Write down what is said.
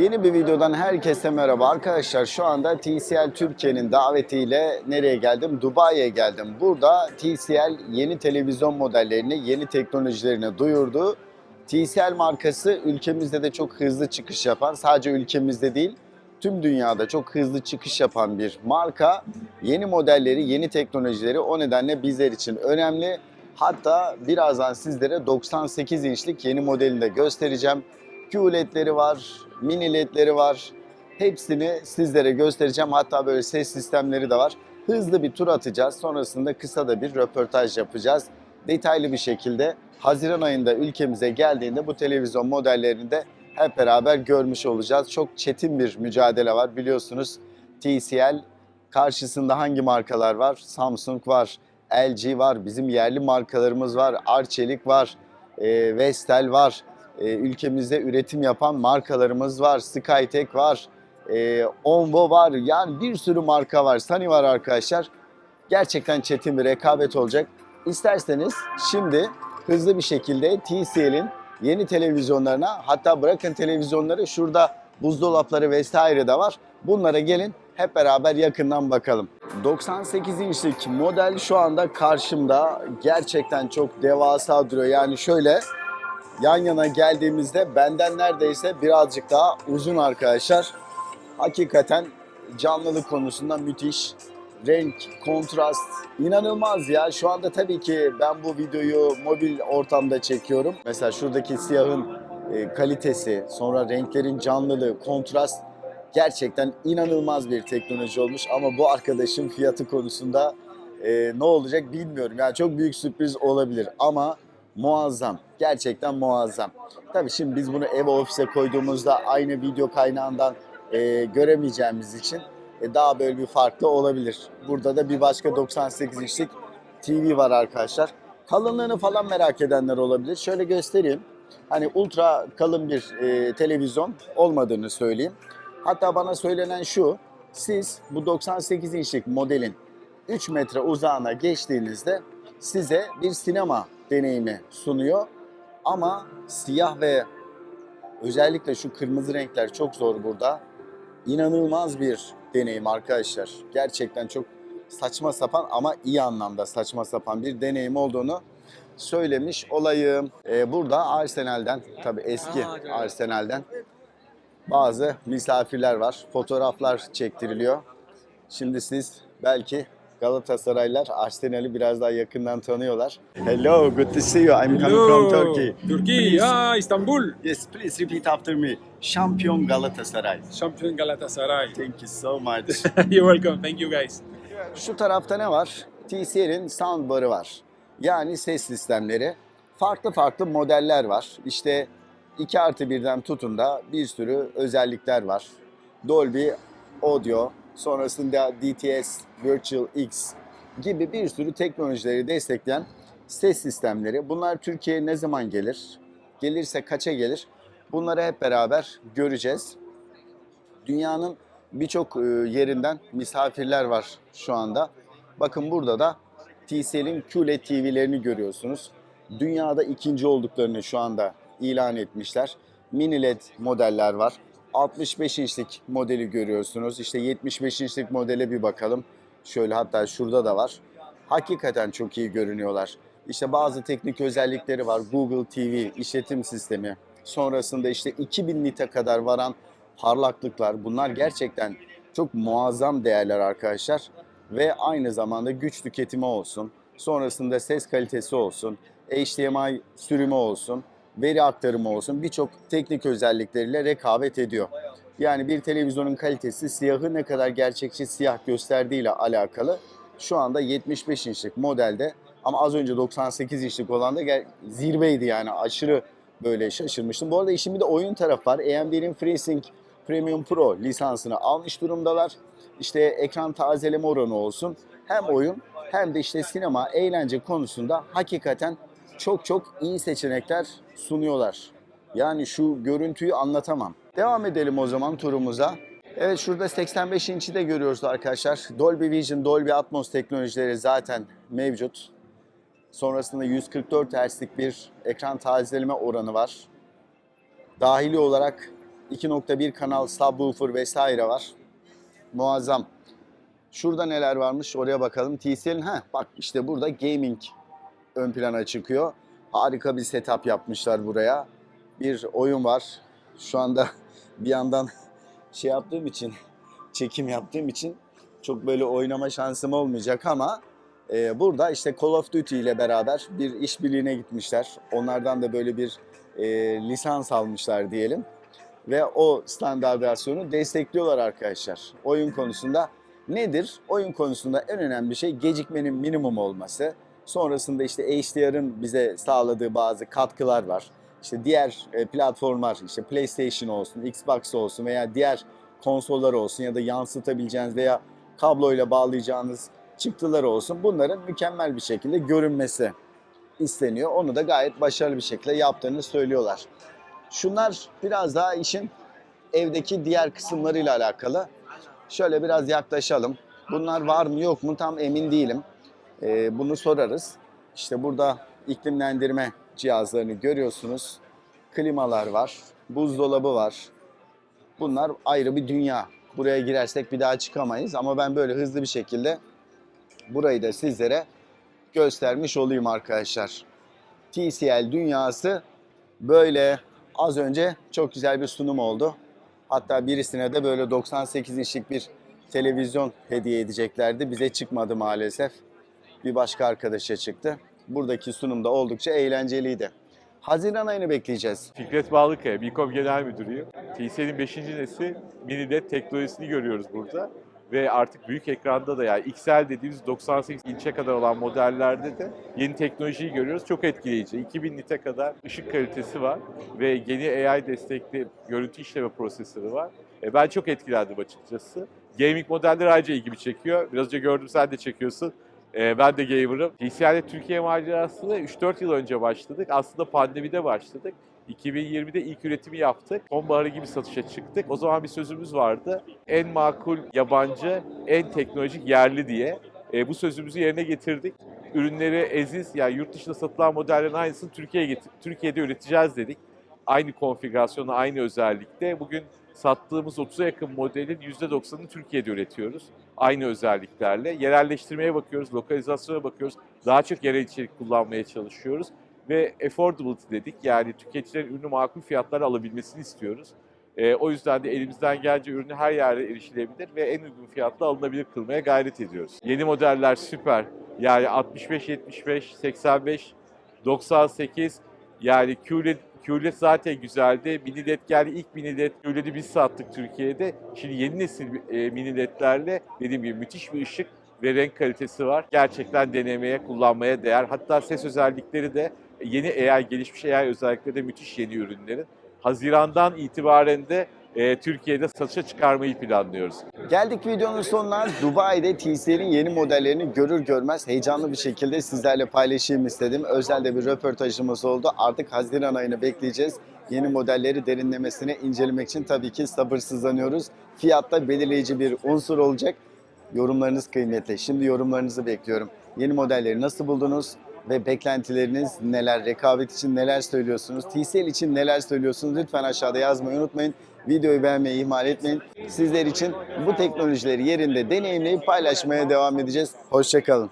Yeni bir videodan herkese merhaba arkadaşlar. Şu anda TCL Türkiye'nin davetiyle nereye geldim? Dubai'ye geldim. Burada TCL yeni televizyon modellerini, yeni teknolojilerini duyurdu. TCL markası ülkemizde de çok hızlı çıkış yapan, sadece ülkemizde değil, tüm dünyada çok hızlı çıkış yapan bir marka. Yeni modelleri, yeni teknolojileri o nedenle bizler için önemli. Hatta birazdan sizlere 98 inçlik yeni modelini de göstereceğim. QLED'leri var, mini LED'leri var. Hepsini sizlere göstereceğim. Hatta böyle ses sistemleri de var. Hızlı bir tur atacağız. Sonrasında kısa da bir röportaj yapacağız. Detaylı bir şekilde Haziran ayında ülkemize geldiğinde bu televizyon modellerini de hep beraber görmüş olacağız. Çok çetin bir mücadele var biliyorsunuz. TCL karşısında hangi markalar var? Samsung var, LG var, bizim yerli markalarımız var, Arçelik var, e, Vestel var. E, ülkemizde üretim yapan markalarımız var, Skytek var, e, Onvo var. Yani bir sürü marka var. Sony var arkadaşlar. Gerçekten çetin bir rekabet olacak. İsterseniz şimdi hızlı bir şekilde TCL'in yeni televizyonlarına hatta bırakın televizyonları şurada buzdolapları vesaire de var. Bunlara gelin hep beraber yakından bakalım. 98 inçlik model şu anda karşımda. Gerçekten çok devasa duruyor. Yani şöyle yan yana geldiğimizde benden neredeyse birazcık daha uzun arkadaşlar. Hakikaten canlılık konusunda müthiş. Renk, kontrast inanılmaz ya. Şu anda tabii ki ben bu videoyu mobil ortamda çekiyorum. Mesela şuradaki siyahın e, kalitesi, sonra renklerin canlılığı, kontrast gerçekten inanılmaz bir teknoloji olmuş. Ama bu arkadaşın fiyatı konusunda e, ne olacak bilmiyorum. Yani çok büyük sürpriz olabilir ama muazzam. Gerçekten muazzam. Tabii şimdi biz bunu ev ofise koyduğumuzda aynı video kaynağından e, göremeyeceğimiz için e, daha böyle bir farklı olabilir. Burada da bir başka 98 inçlik TV var arkadaşlar. Kalınlığını falan merak edenler olabilir. Şöyle göstereyim. Hani ultra kalın bir e, televizyon olmadığını söyleyeyim. Hatta bana söylenen şu. Siz bu 98 inçlik modelin 3 metre uzağına geçtiğinizde size bir sinema deneyimi sunuyor. Ama siyah ve özellikle şu kırmızı renkler çok zor burada. İnanılmaz bir deneyim arkadaşlar. Gerçekten çok saçma sapan ama iyi anlamda saçma sapan bir deneyim olduğunu söylemiş olayım. Ee, burada Arsenal'den, tabii eski Arsenal'den bazı misafirler var. Fotoğraflar çektiriliyor. Şimdi siz belki Galatasaraylar Arsenal'i biraz daha yakından tanıyorlar. Hello, good to see you. I'm coming from Turkey. Turkey, Please. ah, Istanbul. Yes, please repeat after me. Şampiyon Galatasaray. Champion Galatasaray. Thank you so much. You're welcome. Thank you guys. Şu tarafta ne var? TCL'in soundbar'ı var. Yani ses sistemleri. Farklı farklı modeller var. İşte 2 artı 1'den tutun da bir sürü özellikler var. Dolby Audio, sonrasında DTS, Virtual X gibi bir sürü teknolojileri destekleyen ses sistemleri. Bunlar Türkiye'ye ne zaman gelir? Gelirse kaça gelir? Bunları hep beraber göreceğiz. Dünyanın birçok e, yerinden misafirler var şu anda. Bakın burada da TCL'in QLED TV'lerini görüyorsunuz. Dünyada ikinci olduklarını şu anda ilan etmişler. Mini LED modeller var. 65 inçlik modeli görüyorsunuz. İşte 75 inçlik modele bir bakalım. Şöyle hatta şurada da var. Hakikaten çok iyi görünüyorlar. İşte bazı teknik özellikleri var. Google TV işletim sistemi. Sonrasında işte 2000 nite kadar varan parlaklıklar. Bunlar gerçekten çok muazzam değerler arkadaşlar. Ve aynı zamanda güç tüketimi olsun. Sonrasında ses kalitesi olsun. HDMI sürümü olsun. Veri aktarımı olsun. Birçok teknik özellikleriyle rekabet ediyor. Yani bir televizyonun kalitesi siyahı ne kadar gerçekçi siyah gösterdiğiyle alakalı. Şu anda 75 inçlik modelde ama az önce 98 inçlik olan da zirveydi yani aşırı böyle şaşırmıştım. Bu arada işin bir de oyun tarafı var. AMD'nin FreeSync Premium Pro lisansını almış durumdalar. İşte ekran tazeleme oranı olsun. Hem oyun hem de işte sinema, eğlence konusunda hakikaten çok çok iyi seçenekler sunuyorlar. Yani şu görüntüyü anlatamam. Devam edelim o zaman turumuza. Evet şurada 85 inç'i de görüyoruz arkadaşlar. Dolby Vision, Dolby Atmos teknolojileri zaten mevcut. Sonrasında 144 Hz'lik bir ekran tazeleme oranı var. Dahili olarak 2.1 kanal subwoofer vesaire var. Muazzam. Şurada neler varmış oraya bakalım. TCL'in ha bak işte burada gaming ön plana çıkıyor. Harika bir setup yapmışlar buraya. Bir oyun var. Şu anda bir yandan şey yaptığım için çekim yaptığım için çok böyle oynama şansım olmayacak ama e, burada işte Call of Duty ile beraber bir işbirliğine gitmişler. Onlardan da böyle bir e, lisans almışlar diyelim. Ve o standartizasyonu destekliyorlar arkadaşlar. Oyun konusunda nedir? Oyun konusunda en önemli şey gecikmenin minimum olması. Sonrasında işte HDR'ın bize sağladığı bazı katkılar var. İşte diğer e, platformlar, işte PlayStation olsun, Xbox olsun veya diğer konsollar olsun ya da yansıtabileceğiniz veya kabloyla bağlayacağınız çıktılar olsun. Bunların mükemmel bir şekilde görünmesi isteniyor. Onu da gayet başarılı bir şekilde yaptığını söylüyorlar. Şunlar biraz daha işin evdeki diğer kısımlarıyla alakalı. Şöyle biraz yaklaşalım. Bunlar var mı yok mu tam emin değilim. Ee, bunu sorarız. İşte burada iklimlendirme cihazlarını görüyorsunuz. Klimalar var, buzdolabı var. Bunlar ayrı bir dünya. Buraya girersek bir daha çıkamayız ama ben böyle hızlı bir şekilde burayı da sizlere göstermiş olayım arkadaşlar. TCL dünyası böyle az önce çok güzel bir sunum oldu. Hatta birisine de böyle 98 inçlik bir televizyon hediye edeceklerdi. Bize çıkmadı maalesef. Bir başka arkadaşa çıktı. Buradaki sunum da oldukça eğlenceliydi. Haziran ayını bekleyeceğiz. Fikret Bağlıkaya, Bilkom Genel Müdürüyüm. TCL'in 5. nesil mini LED teknolojisini görüyoruz burada. Ve artık büyük ekranda da yani XL dediğimiz 98 inçe kadar olan modellerde de yeni teknolojiyi görüyoruz. Çok etkileyici. 2000 nite kadar ışık kalitesi var ve yeni AI destekli görüntü işleme prosesörü var. E, ben çok etkilendim açıkçası. Gaming modeller ayrıca ilgimi çekiyor. Biraz önce gördüm sen de çekiyorsun. E, ben de gamer'ım. TCL'de Türkiye macerasını 3-4 yıl önce başladık. Aslında pandemide başladık. 2020'de ilk üretimi yaptık. Sonbaharı gibi satışa çıktık. O zaman bir sözümüz vardı. En makul yabancı, en teknolojik yerli diye. E, bu sözümüzü yerine getirdik. Ürünleri eziz, yani yurt dışında satılan modellerin aynısını Türkiye'ye getir Türkiye'de üreteceğiz dedik. Aynı konfigürasyonla, aynı özellikte. Bugün sattığımız 30'a yakın modelin %90'ını Türkiye'de üretiyoruz. Aynı özelliklerle. Yerelleştirmeye bakıyoruz, lokalizasyona bakıyoruz. Daha çok yerel içerik kullanmaya çalışıyoruz. Ve affordability dedik. Yani tüketicilerin ürünü makul fiyatlara alabilmesini istiyoruz. Ee, o yüzden de elimizden gelince ürünü her yerde erişilebilir ve en uygun fiyatla alınabilir kılmaya gayret ediyoruz. Yeni modeller süper. Yani 65, 75, 85, 98 yani QLED QLED zaten güzeldi. Mini LED geldi. İlk mini LED QLED'i biz sattık Türkiye'de. Şimdi yeni nesil e, mini LED'lerle dediğim gibi müthiş bir ışık ve renk kalitesi var. Gerçekten denemeye, kullanmaya değer. Hatta ses özellikleri de yeni AI, gelişmiş AI özellikleri de müthiş yeni ürünlerin. Hazirandan itibaren de e, Türkiye'de satışa çıkarmayı planlıyoruz. Geldik videonun sonuna. Dubai'de TCL'in yeni modellerini görür görmez heyecanlı bir şekilde sizlerle paylaşayım istedim. Özel de bir röportajımız oldu. Artık Haziran ayını bekleyeceğiz. Yeni modelleri derinlemesine incelemek için tabii ki sabırsızlanıyoruz. Fiyatta belirleyici bir unsur olacak. Yorumlarınız kıymetli. Şimdi yorumlarınızı bekliyorum. Yeni modelleri nasıl buldunuz? Ve beklentileriniz neler? Rekabet için neler söylüyorsunuz? TCL için neler söylüyorsunuz? Lütfen aşağıda yazmayı unutmayın. Videoyu beğenmeyi ihmal etmeyin. Sizler için bu teknolojileri yerinde deneyimleyip paylaşmaya devam edeceğiz. Hoşçakalın.